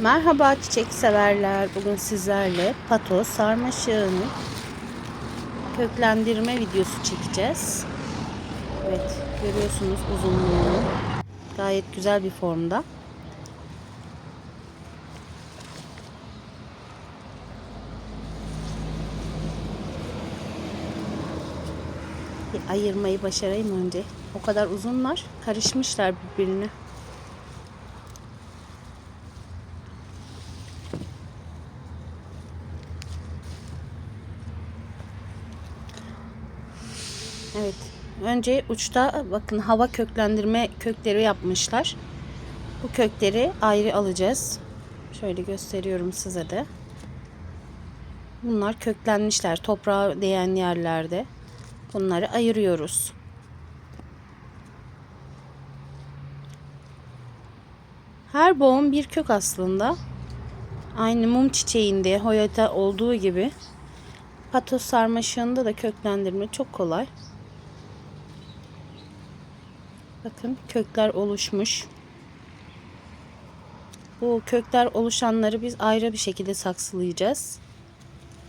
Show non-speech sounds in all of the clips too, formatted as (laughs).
Merhaba çiçek severler. Bugün sizlerle patos sarmaşığını köklendirme videosu çekeceğiz. Evet görüyorsunuz uzunluğunu. Gayet güzel bir formda. Bir ayırmayı başarayım önce. O kadar uzunlar. Karışmışlar birbirine. Evet. Önce uçta bakın hava köklendirme kökleri yapmışlar. Bu kökleri ayrı alacağız. Şöyle gösteriyorum size de. Bunlar köklenmişler toprağa değen yerlerde. Bunları ayırıyoruz. Her boğum bir kök aslında. Aynı mum çiçeğinde, hoyata olduğu gibi patos sarmaşığında da köklendirme çok kolay. Bakın kökler oluşmuş. Bu kökler oluşanları biz ayrı bir şekilde saksılayacağız.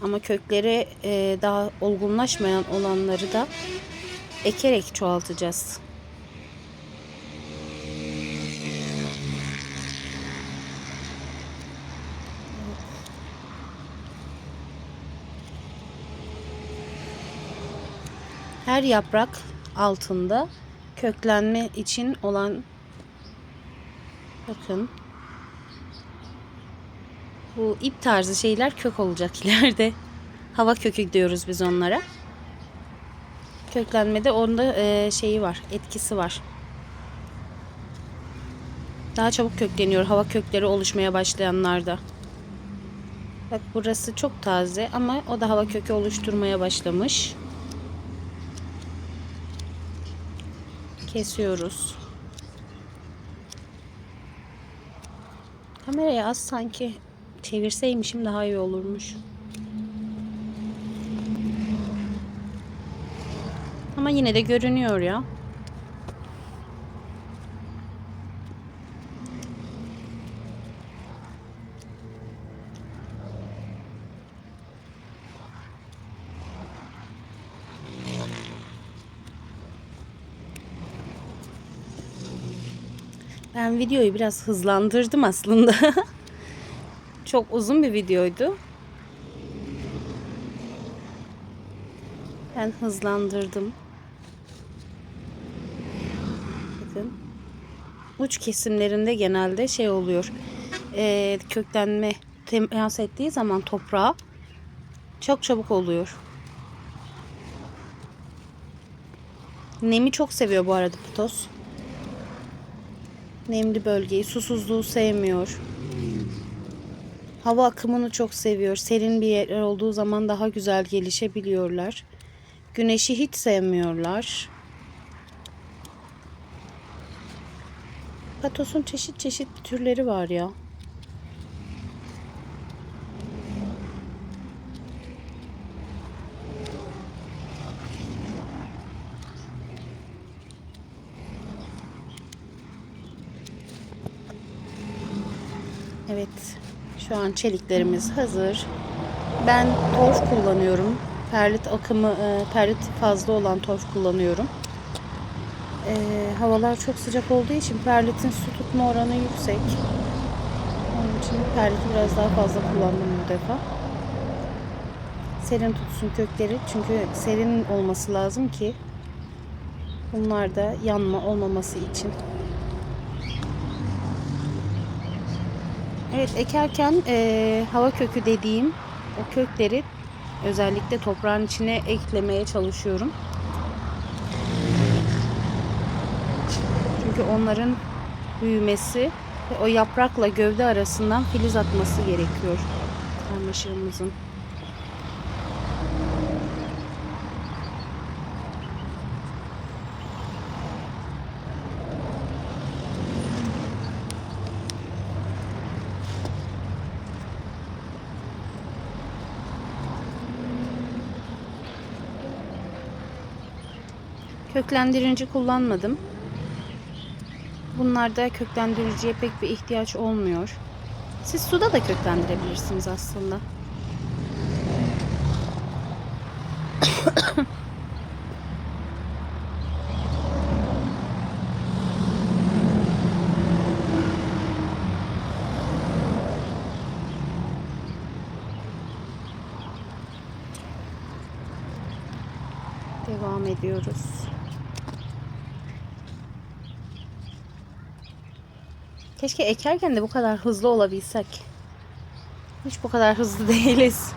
Ama kökleri e, daha olgunlaşmayan olanları da ekerek çoğaltacağız. Her yaprak altında köklenme için olan bakın bu ip tarzı şeyler kök olacak (laughs) ileride. Hava kökü diyoruz biz onlara. Köklenmede onda e, şeyi var, etkisi var. Daha çabuk kökleniyor hava kökleri oluşmaya başlayanlarda. Bak burası çok taze ama o da hava kökü oluşturmaya başlamış. Kesiyoruz. Kamerayı az sanki çevirseymişim daha iyi olurmuş. Ama yine de görünüyor ya. Ben videoyu biraz hızlandırdım aslında. (laughs) Çok uzun bir videoydu. Ben hızlandırdım. Bakın. Uç kesimlerinde genelde şey oluyor. Ee, köklenme temas ettiği zaman toprağa çok çabuk oluyor. Nemi çok seviyor bu arada patos. Nemli bölgeyi, susuzluğu sevmiyor. Hava akımını çok seviyor. Serin bir yer olduğu zaman daha güzel gelişebiliyorlar. Güneşi hiç sevmiyorlar. Patosun çeşit çeşit türleri var ya. Evet. Şu an çeliklerimiz hazır. Ben torf kullanıyorum. Perlit akımı, e, perlit fazla olan torf kullanıyorum. E, havalar çok sıcak olduğu için perlitin su tutma oranı yüksek. Onun için perliti biraz daha fazla kullandım bu defa. Serin tutsun kökleri. Çünkü serin olması lazım ki bunlar da yanma olmaması için. Evet ekerken e, hava kökü dediğim o kökleri özellikle toprağın içine eklemeye çalışıyorum. Çünkü onların büyümesi ve o yaprakla gövde arasından filiz atması gerekiyor sarmaşığımızın. Köklendirici kullanmadım. Bunlarda köklendiriciye pek bir ihtiyaç olmuyor. Siz suda da köklendirebilirsiniz aslında. (coughs) Devam ediyoruz. Keşke ekerken de bu kadar hızlı olabilsek. Hiç bu kadar hızlı (laughs) değiliz.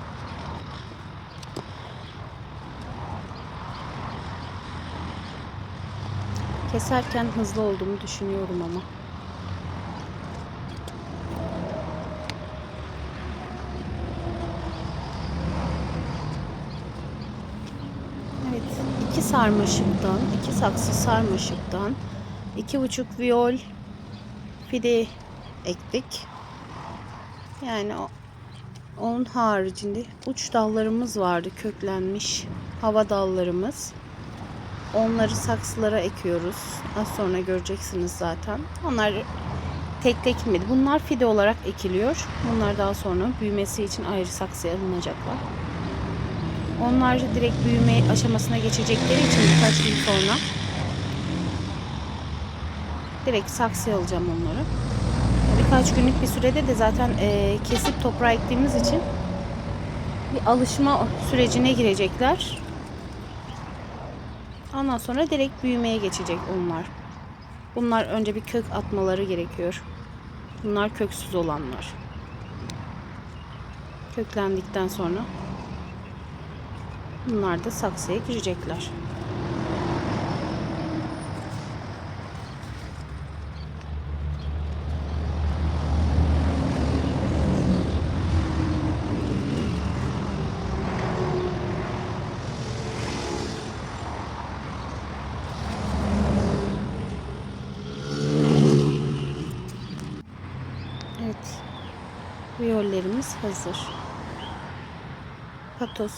Keserken hızlı olduğumu düşünüyorum ama. Evet, iki sarmaşıktan, iki saksı sarmaşıktan, iki buçuk viyol fide ektik. Yani onun haricinde uç dallarımız vardı köklenmiş hava dallarımız. Onları saksılara ekiyoruz. Az sonra göreceksiniz zaten. Onlar tek tek ekilmedi. Bunlar fide olarak ekiliyor. Bunlar daha sonra büyümesi için ayrı saksıya alınacaklar. Onlar direkt büyüme aşamasına geçecekleri için birkaç gün sonra direkt saksıya alacağım onları. Birkaç günlük bir sürede de zaten e, kesip toprağa ektiğimiz için bir alışma sürecine girecekler. Ondan sonra direkt büyümeye geçecek onlar. Bunlar önce bir kök atmaları gerekiyor. Bunlar köksüz olanlar. Köklendikten sonra bunlar da saksıya girecekler. Evet. Viyollerimiz hazır. Patos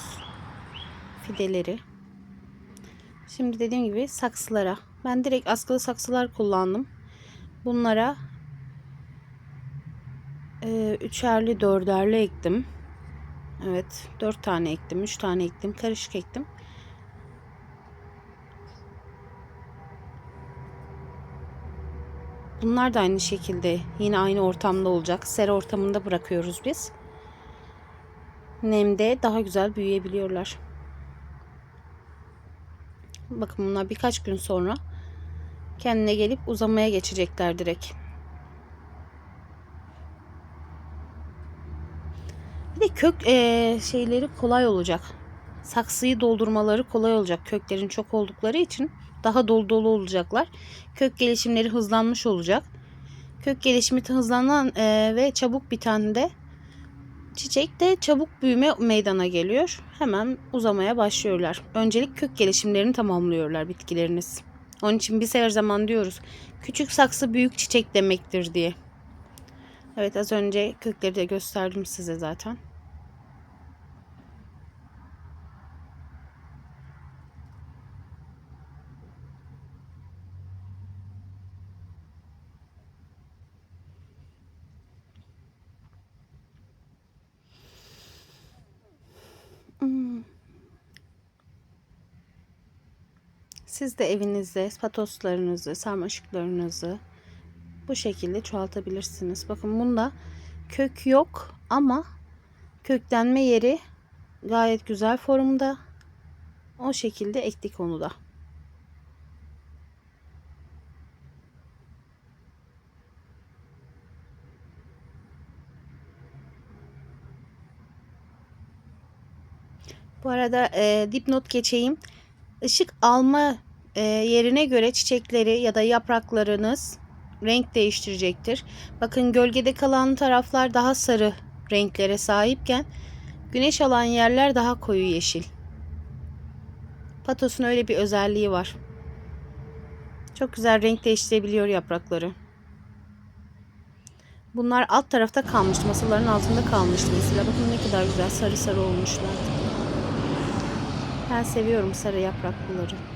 fideleri. Şimdi dediğim gibi saksılara. Ben direkt askılı saksılar kullandım. Bunlara e, üçerli dörderli ektim. Evet. Dört tane ektim. Üç tane ektim. Karışık ektim. Bunlar da aynı şekilde yine aynı ortamda olacak. Sera ortamında bırakıyoruz biz. Nemde daha güzel büyüyebiliyorlar. Bakın bunlar birkaç gün sonra kendine gelip uzamaya geçecekler direkt. Bir de kök e, şeyleri kolay olacak. Saksıyı doldurmaları kolay olacak. Köklerin çok oldukları için daha dolu dolu olacaklar. Kök gelişimleri hızlanmış olacak. Kök gelişimi hızlanan e, ve çabuk biten de çiçek de çabuk büyüme meydana geliyor. Hemen uzamaya başlıyorlar. Öncelik kök gelişimlerini tamamlıyorlar bitkileriniz. Onun için biz her zaman diyoruz küçük saksı büyük çiçek demektir diye. Evet az önce kökleri de gösterdim size zaten. Siz de evinizde patoslarınızı, sarmaşıklarınızı bu şekilde çoğaltabilirsiniz. Bakın bunda kök yok ama köklenme yeri gayet güzel formda. O şekilde ektik onu da. Bu arada e, dipnot geçeyim. Işık alma e, yerine göre çiçekleri ya da yapraklarınız renk değiştirecektir. Bakın gölgede kalan taraflar daha sarı renklere sahipken güneş alan yerler daha koyu yeşil. Patos'un öyle bir özelliği var. Çok güzel renk değiştirebiliyor yaprakları. Bunlar alt tarafta kalmıştı. Masaların altında kalmıştı mesela. Bakın ne kadar güzel sarı sarı olmuşlar. Ben seviyorum sarı yapraklıları.